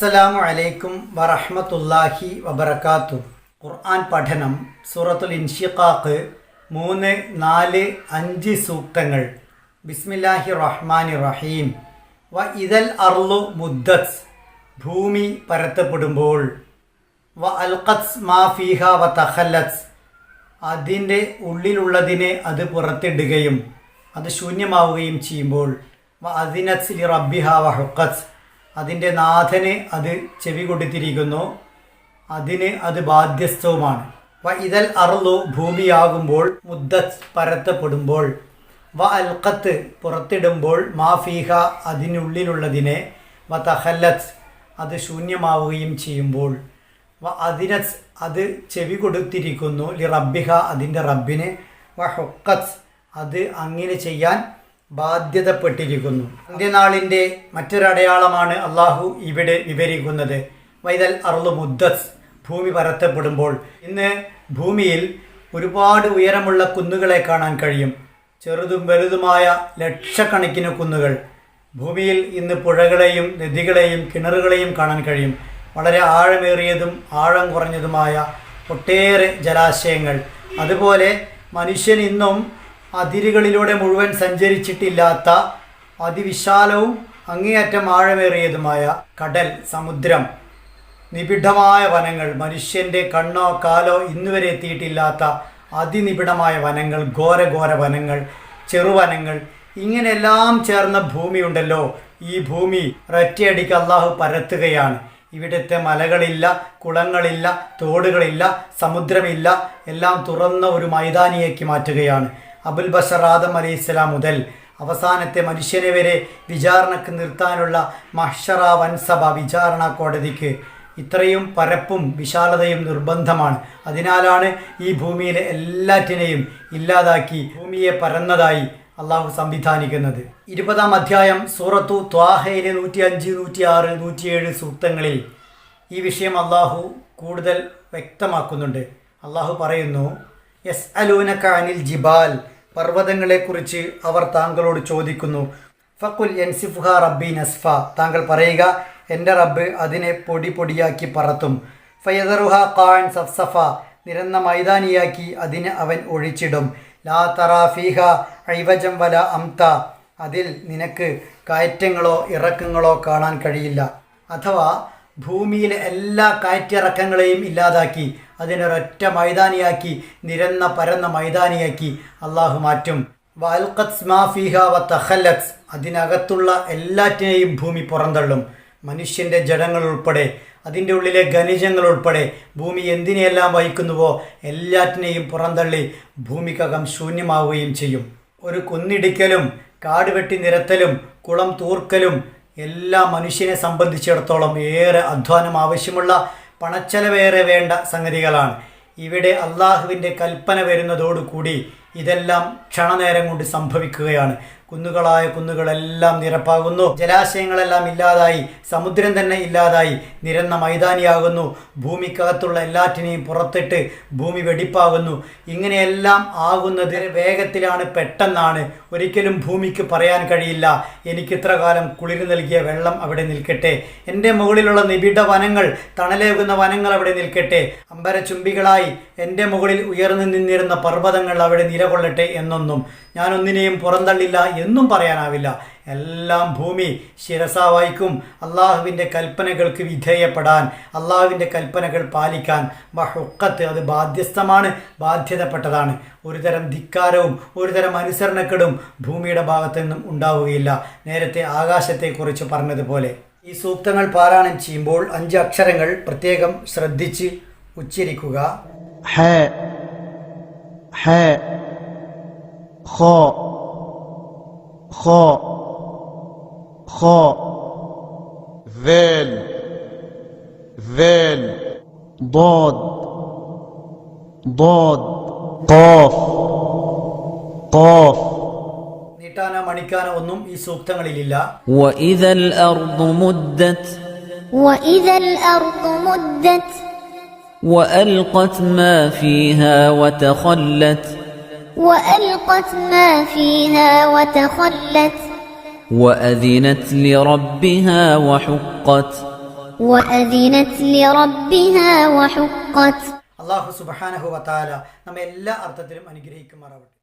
അസ്സലാമു അലൈക്കും വറഹമത്തല്ലാഹി വബർക്കാത്തു ഖുർആൻ പഠനം സൂറത്തുൽ ഇൻഷിഖാഖ് മൂന്ന് നാല് അഞ്ച് സൂക്തങ്ങൾ. ബിസ്മില്ലാഹി റഹ്മാൻ റഹീം. വ ഇതൽ അർലു മുദ്ദസ് ഭൂമി പരത്തപ്പെടുമ്പോൾ. വ അൽഖത്ത് മാ ഫീഹ വ തഖല്ലത്ത്. അതിന്റെ ഉള്ളിലുള്ളതിനെ അത് പുറത്തിടുകയും അത് ശൂന്യമാവുകയും ചെയ്യുമ്പോൾ. വ അതിനസ് ലി റബ്ബിഹ വ ഹുക്കത്ത്. അതിന്റെ നാഥന് അത് ചെവി കൊടുത്തിരിക്കുന്നു. അതിന് അത് ബാധ്യസ്ഥവുമാണ്. വ ഇതൽ അറുളു ഭൂമിയാകുമ്പോൾ മുദ്ദ പരത്തപ്പെടുമ്പോൾ വ അൽക്കത്ത് പുറത്തിടുമ്പോൾ മാ ഫീഹ അതിനുള്ളിലുള്ളതിനെ വ തഹല്ലത്ത് അത് ശൂന്യമാവുകയും ചെയ്യുമ്പോൾ വ അതിനസ് അത് ചെവി കൊടുത്തിരിക്കുന്നു ലി റബ്ബിഹ അതിന്റെ റബ്ബിന് വ ഹൊക്കത്ത് അത് അങ്ങനെ ചെയ്യാൻ ബാധ്യതപ്പെട്ടിരിക്കുന്നു. അന്ത്യനാളിന്റെ മറ്റൊരടയാളമാണ് അള്ളാഹു ഇവിടെ വിവരിക്കുന്നത്. വൈതൽ അറുളു മുദ്ദസ് ഭൂമി പരത്തപ്പെടുമ്പോൾ ഇന്ന് ഭൂമിയിൽ ഒരുപാട് ഉയരമുള്ള കുന്നുകളെ കാണാൻ കഴിയും. ചെറുതും വലുതുമായ ലക്ഷക്കണക്കിന് കുന്നുകൾ. ഭൂമിയിൽ ഇന്ന് പുഴകളെയും നദികളെയും കിണറുകളെയും കാണാൻ കഴിയും. വളരെ ആഴമേറിയതും ആഴം കുറഞ്ഞതുമായ ഒട്ടേറെ ജലാശയങ്ങൾ. അതുപോലെ മനുഷ്യൻ ഇന്നും അതിരുകളിലൂടെ മുഴുവൻ സഞ്ചരിച്ചിട്ടില്ലാത്ത അതിവിശാലവും അങ്ങേയറ്റം ആഴമേറിയതുമായ കടൽ സമുദ്രം നിബിഡമായ വനങ്ങൾ മനുഷ്യന്റെ കണ്ണോ കാലോ ഇന്നുവരെ എത്തിയിട്ടില്ലാത്ത അതിനിബിഡമായ വനങ്ങൾ ഘോരഘോര വനങ്ങൾ ചെറുവനങ്ങൾ ഇങ്ങനെയെല്ലാം ചേർന്ന ഭൂമിയുണ്ടല്ലോ. ഈ ഭൂമി ഒരൊറ്റയടിക്ക് അള്ളാഹു പരത്തുകയാണ്. ഇവിടുത്തെ മലകളില്ല കുളങ്ങളില്ല തോടുകളില്ല സമുദ്രമില്ല എല്ലാം തുറന്ന ഒരു മൈതാനിയേക്ക് മാറ്റുകയാണ്. അബുൽ ബഷർ ആദം അലി ഇസ്ലാം മുതൽ അവസാനത്തെ മനുഷ്യനെ വരെ വിചാരണക്ക് നിർത്താനുള്ള മഹ്ഷറ വൻസഭ വിചാരണ കോടതിക്ക് ഇത്രയും പരപ്പും വിശാലതയും നിർബന്ധമാണ്. അതിനാലാണ് ഈ ഭൂമിയിലെ എല്ലാറ്റിനെയും ഇല്ലാതാക്കി ഭൂമിയെ പരന്നതായി അള്ളാഹു സംവിധാനിക്കുന്നത്. ഇരുപതാം അധ്യായം സൂറത്തു ത്വാഹയിലെ നൂറ്റി അഞ്ച് നൂറ്റി ആറ് നൂറ്റിയേഴ് സൂക്തങ്ങളിൽ ഈ വിഷയം അള്ളാഹു കൂടുതൽ വ്യക്തമാക്കുന്നുണ്ട്. അള്ളാഹു പറയുന്നു യസ് അലൂനക്ക അനിൽ ജിബാൽ പർവതങ്ങളെക്കുറിച്ച് അവർ താങ്കളോട് ചോദിക്കുന്നു. ഫക്കുൽ എൻസിഫുഹ റബ്ബി നസ്ഫ. താങ്കൾ പറയുക എന്റെ റബ്ബ് അതിനെ പൊടി പൊടിയാക്കി പറത്തും. ഫയദറുഹ ഖാൻ സഫ്സഫ. നിരന്ന മൈതാനിയാക്കി അതിന് അവൻ ഒഴിച്ചിടും. ലാ തറാഫീഹ ഐവജം വല അംത. അതിൽ നിനക്ക് കയറ്റങ്ങളോ ഇറക്കങ്ങളോ കാണാൻ കഴിയില്ല. അഥവാ ഭൂമിയിലെ എല്ലാ കയറ്റിറക്കങ്ങളെയും ഇല്ലാതാക്കി. അതിനൊരൊറ്റ മൈതാനിയാക്കി നിരന്ന പരന്ന മൈതാനിയാക്കി അള്ളാഹു മാറ്റും. വാൽഖത്ത് മാഫിഹ വ തഹലക്സ് അതിനകത്തുള്ള എല്ലാറ്റിനെയും ഭൂമി പുറന്തള്ളും. മനുഷ്യന്റെ ജഡങ്ങൾ ഉൾപ്പെടെ അതിന്റെ ഉള്ളിലെ ഖനിജങ്ങൾ ഉൾപ്പെടെ ഭൂമി എന്തിനെയെല്ലാം വഹിക്കുന്നുവോ എല്ലാറ്റിനെയും പുറന്തള്ളി ഭൂമിക്കകം ശൂന്യമാവുകയും ചെയ്യും. ഒരു കുന്നിടിക്കലും കാട് വെട്ടി നിരത്തലും കുളം തൂർക്കലും എല്ലാ മനുഷ്യനെ സംബന്ധിച്ചിടത്തോളം ഏറെ അധ്വാനം ആവശ്യമുള്ള പണച്ചെലവേറെ വേണ്ട സംഗതികളാണ്. ഇവിടെ അള്ളാഹുവിന്റെ കൽപ്പന വരുന്നതോടുകൂടി ഇതെല്ലാം ക്ഷണനേരം കൊണ്ട് സംഭവിക്കുകയാണ്. കുന്നുകളായ കുന്നുകളെല്ലാം നിരപ്പാകുന്നു. ജലാശയങ്ങളെല്ലാം ഇല്ലാതായി സമുദ്രം തന്നെ ഇല്ലാതായി നിരന്ന മൈതാനിയാകുന്നു. ഭൂമിക്കകത്തുള്ള എല്ലാറ്റിനെയും പുറത്തിട്ട് ഭൂമി വെടിപ്പാകുന്നു. ഇങ്ങനെയെല്ലാം ആകുന്നത് വേഗത്തിലാണ് പെട്ടെന്നാണ്. ഒരിക്കലും ഭൂമിക്ക് പറയാൻ കഴിയില്ല. എനിക്ക് ഇത്ര കാലം കുളിര് നൽകിയ വെള്ളം അവിടെ നിൽക്കട്ടെ. എന്റെ മുകളിലുള്ള നിബിഡ വനങ്ങൾ തണലേകുന്ന വനങ്ങൾ അവിടെ നിൽക്കട്ടെ. അമ്പരചുംബികളായി എന്റെ മുകളിൽ ഉയർന്നു നിന്നിരുന്ന പർവതങ്ങൾ അവിടെ നിലകൊള്ളട്ടെ എന്നൊന്നും ഞാനൊന്നിനെയും പുറന്തള്ളില്ല എന്നും പറയാനാവില്ല. എല്ലാം ഭൂമി ശിരസ വായിക്കും അള്ളാഹുവിന്റെ കൽപ്പനകൾക്ക് വിധേയപ്പെടാൻ അള്ളാഹുവിന്റെ കൽപ്പനകൾ പാലിക്കാൻ ബഹുക്കത്ത് അത് ബാധ്യസ്ഥമാണ് ബാധ്യതപ്പെട്ടതാണ്. ഒരു തരം ധിക്കാരവും ഒരു തരം അനുസരണക്കെടും ഭൂമിയുടെ ഭാഗത്തു നിന്നും ഉണ്ടാവുകയില്ല. നേരത്തെ ആകാശത്തെക്കുറിച്ച് പറഞ്ഞതുപോലെ. ഈ സൂക്തങ്ങൾ പാരായണം ചെയ്യുമ്പോൾ അഞ്ച് അക്ഷരങ്ങൾ പ്രത്യേകം ശ്രദ്ധിച്ച് ഉച്ചരിക്കുക. ഹ ഹ خاء خاء خاء ذال ذال ضاد ضاد قاف قاف നീട്ടാനോ മണിക്കാനോ ഒന്നും ഈ സൂക്തങ്ങളിലില്ല وإذا الأرض مدت وإذا الأرض مدت وألقت ما فيها وتخلت وألقت ما فيها وتخلت وأذنت لربها وحقت وأذنت لربها وحقت അള്ളാഹു സുബഹാനഹു വത്താല നമ്മെ എല്ലാ അർത്ഥത്തിലും അനുഗ്രഹിക്കുമാറാവട്ടെ